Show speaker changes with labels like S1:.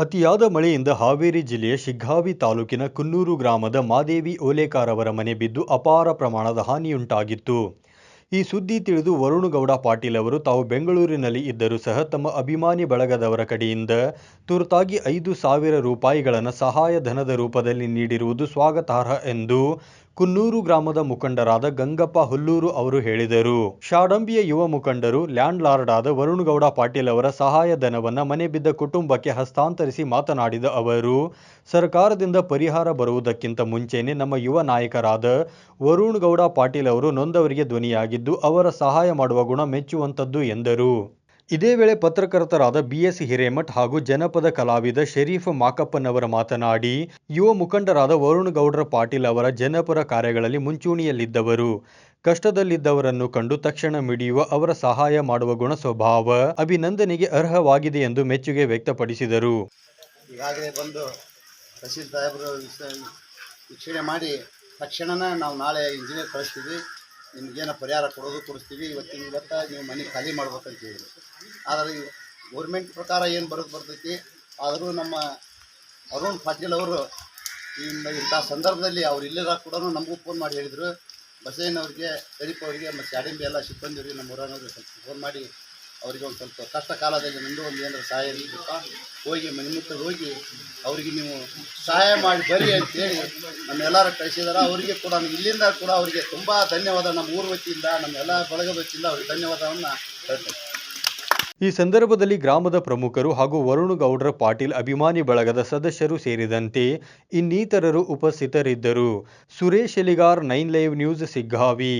S1: ಅತಿಯಾದ ಮಳೆಯಿಂದ ಹಾವೇರಿ ಜಿಲ್ಲೆಯ ಶಿಗ್ಗಾವಿ ತಾಲೂಕಿನ ಕುನ್ನೂರು ಗ್ರಾಮದ ಮಾದೇವಿ ಓಲೇಕಾರ್ ಅವರ ಮನೆ ಬಿದ್ದು ಅಪಾರ ಪ್ರಮಾಣದ ಹಾನಿಯುಂಟಾಗಿತ್ತು. ಈ ಸುದ್ದಿ ತಿಳಿದು ವರುಣಗೌಡ ಪಾಟೀಲ್ ಅವರು ತಾವು ಬೆಂಗಳೂರಿನಲ್ಲಿ ಇದ್ದರೂ ಸಹ ತಮ್ಮ ಅಭಿಮಾನಿ ಬಳಗದವರ ಕಡೆಯಿಂದ ತುರ್ತಾಗಿ ಐದು ಸಾವಿರ ರೂಪಾಯಿಗಳನ್ನು ಸಹಾಯಧನದ ರೂಪದಲ್ಲಿ ನೀಡಿರುವುದು ಸ್ವಾಗತಾರ್ಹ ಎಂದು ಕುನ್ನೂರು ಗ್ರಾಮದ ಮುಖಂಡರಾದ ಗಂಗಪ್ಪ ಹುಲ್ಲೂರು ಅವರು ಹೇಳಿದರು. ಶಾಡಂಬಿಯ ಯುವ ಮುಖಂಡರು ಲ್ಯಾಂಡ್ ಲಾರ್ಡ್ ಆದ ವರುಣಗೌಡ ಪಾಟೀಲ್ ಅವರ ಸಹಾಯಧನವನ್ನು ಮನೆ ಬಿದ್ದ ಕುಟುಂಬಕ್ಕೆ ಹಸ್ತಾಂತರಿಸಿ ಮಾತನಾಡಿದ ಅವರು, ಸರ್ಕಾರದಿಂದ ಪರಿಹಾರ ಬರುವುದಕ್ಕಿಂತ ಮುಂಚೆನೆ ನಮ್ಮ ಯುವ ನಾಯಕರಾದ ವರುಣಗೌಡ ಪಾಟೀಲ್ ಅವರು ನೊಂದವರಿಗೆ ಧ್ವನಿಯಾಗಿದ್ದು, ಅವರ ಸಹಾಯ ಮಾಡುವ ಗುಣ ಮೆಚ್ಚುವಂತದ್ದು ಎಂದರು. ಇದೇ ವೇಳೆ ಪತ್ರಕರ್ತರಾದ ಬಿಎಸ್ ಹಿರೇಮಠ್ ಹಾಗೂ ಜನಪದ ಕಲಾವಿದ ಶರೀಫ್ ಮಾಕಪ್ಪನವರ ಮಾತನಾಡಿ, ಯುವ ಮುಖಂಡರಾದ ವರುಣ್ ಗೌಡ್ರ ಪಾಟೀಲ್ ಅವರ ಜನಪರ ಕಾರ್ಯಗಳಲ್ಲಿ ಮುಂಚೂಣಿಯಲ್ಲಿದ್ದವರು. ಕಷ್ಟದಲ್ಲಿದ್ದವರನ್ನು ಕಂಡು ತಕ್ಷಣ ಮಿಡಿಯುವ ಅವರ ಸಹಾಯ ಮಾಡುವ ಗುಣ ಸ್ವಭಾವ ಅಭಿನಂದನೆಗೆ ಅರ್ಹವಾಗಿದೆ ಎಂದು ಮೆಚ್ಚುಗೆ ವ್ಯಕ್ತಪಡಿಸಿದರು.
S2: ಈಗಾಗಲೇ ಬಂದು ತಹಸೀಲ್ ಸಾಹೇಬರು ವೀಕ್ಷಣೆ ಮಾಡಿ ತಕ್ಷಣನೇ ನಾವು ನಾಳೆ ಇಂಜಿನಿಯರ್ ಕಳಿಸ್ತೀವಿ. ನಿಮಗೇನು ಪರಿಹಾರ ಕೊಡೋದು ಕೊಡಿಸ್ತೀವಿ ಇವತ್ತಿನ ಇವತ್ತು ನೀವು ಮನೆ ಖಾಲಿ ಮಾಡ್ಬೇಕಂತ ಹೇಳಿದ್ರು ಆದರೆ ಗೌರ್ಮೆಂಟ್ ಪ್ರಕಾರ ಏನು ಬರೋದು ಬರ್ತೈತಿ? ಆದರೂ ನಮ್ಮ ಅರುಣ್ ಪಾಟೀಲ್ ಅವರು ಇಂಥ ಸಂದರ್ಭದಲ್ಲಿ ಅವ್ರು ಇಲ್ಲದ ಕೂಡ ನಮಗೂ ಫೋನ್ ಮಾಡಿ ಹೇಳಿದರು. ಬಸಯ್ಯನವ್ರಿಗೆ ಪ್ರದೀಪ್ ಅವರಿಗೆ ಮತ್ತು ಶಾಡಿಂಬಿ ಎಲ್ಲ ಸಿಬ್ಬಂದಿಯವರಿಗೆ ನಮ್ಮ ಊರನ್ನವ್ರಿಗೆ ಫೋನ್ ಮಾಡಿ ಅವರಿಗೆ ಒಂದು ಸ್ವಲ್ಪ ಕಷ್ಟ ಕಾಲದಲ್ಲಿ ನಂದು ಒಂದು ಏನಾದ್ರು ಸಹಾಯ ಇರಲಿಪ್ಪ ಹೋಗಿ ಮನೆಮುತ್ತ ಹೋಗಿ ಅವರಿಗೆ ನೀವು ಸಹಾಯ ಮಾಡಿ ಬರ್ರಿ ಅಂತೇಳಿ ನಮ್ಮೆಲ್ಲರೂ ಕಳಿಸಿದಾರೆ. ಅವರಿಗೆ ಕೂಡ ಇಲ್ಲಿಂದ ಕೂಡ ಅವರಿಗೆ ತುಂಬ ಧನ್ಯವಾದ. ನಮ್ಮ ಊರ ವತಿಯಿಂದ ನಮ್ಮೆಲ್ಲ ಬಳಗದ ವತಿಯಿಂದ ಅವ್ರಿಗೆ ಧನ್ಯವಾದವನ್ನು ಹೇಳ್ತೇನೆ.
S1: ಈ ಸಂದರ್ಭದಲ್ಲಿ ಗ್ರಾಮದ ಪ್ರಮುಖರು ಹಾಗೂ ವರುಣಗೌಡರ ಪಾಟೀಲ್ ಅಭಿಮಾನಿ ಬಳಗದ ಸದಸ್ಯರು ಸೇರಿದಂತೆ ಇನ್ನಿತರರು ಉಪಸ್ಥಿತರಿದ್ದರು. Suresh Eligar, nine live news, Siggavi.